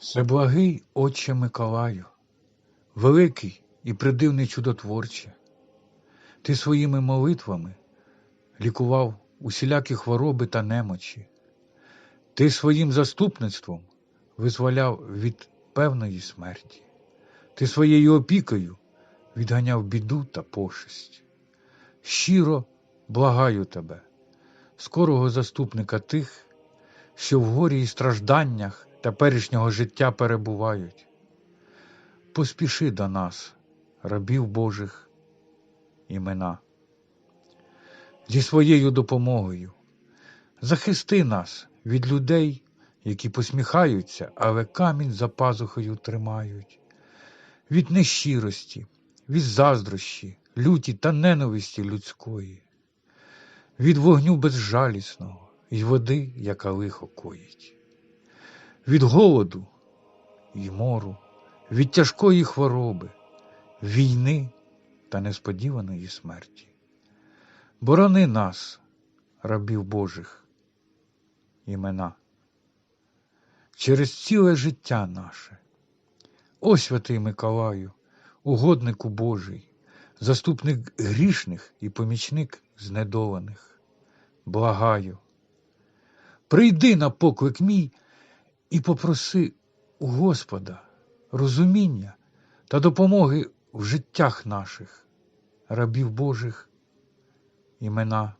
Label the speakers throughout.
Speaker 1: Всеблагий Отче Миколаю, великий і придивний чудотворче, ти своїми молитвами лікував усілякі хвороби та немочі, ти своїм заступництвом визволяв від певної смерті, ти своєю опікою відганяв біду та пошесть. Щиро благаю тебе, скорого заступника тих, що в горі і стражданнях теперішнього життя перебувають. Поспіши до нас, рабів Божих імена. Зі своєю допомогою захисти нас від людей, які посміхаються, але камінь за пазухою тримають, від нещирості, від заздрощі, люті та ненависті людської, від вогню безжалісного і води, яка лихо коїть, від голоду і мору, від тяжкої хвороби, війни та несподіваної смерті. Борони нас, рабів Божих, імена, через ціле життя наше. О святий Миколаю, угоднику Божий, заступник грішних і помічник знедолених. Благаю, прийди на поклик мій і попроси у Господа розуміння та допомоги в життях наших, рабів Божих імена.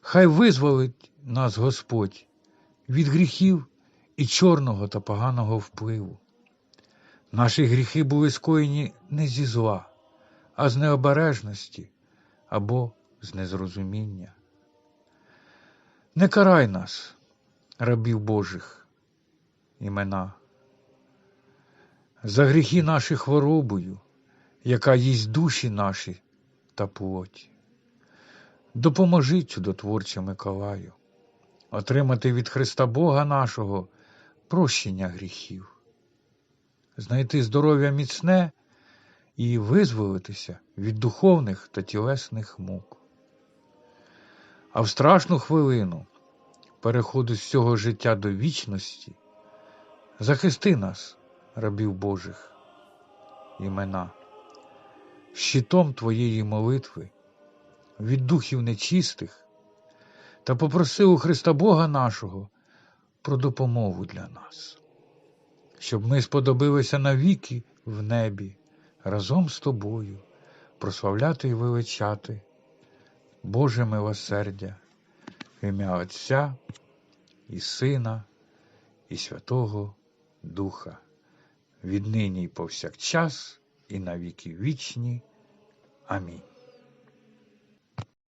Speaker 1: Хай визволить нас Господь від гріхів і чорного та поганого впливу. Наші гріхи були скоєні не зі зла, а з необережності або з незрозуміння. Не карай нас, рабів Божих, імена, за гріхи наші хворобою, яка їсть душі наші та плоть. Допоможи чудотворче Миколаю, отримати від Христа Бога нашого прощення гріхів, знайти здоров'я міцне і визволитися від духовних та тілесних мук. А в страшну хвилину переходу з цього життя до вічності, захисти нас, рабів Божих, імена, щитом Твоєї молитви від духів нечистих та попроси у Христа Бога нашого про допомогу для нас, щоб ми сподобилися навіки в небі разом з тобою прославляти і величати Боже милосердя, ім'я Отця і Сина, і Святого Духа, віднині і повсякчас, і навіки вічні. Амінь.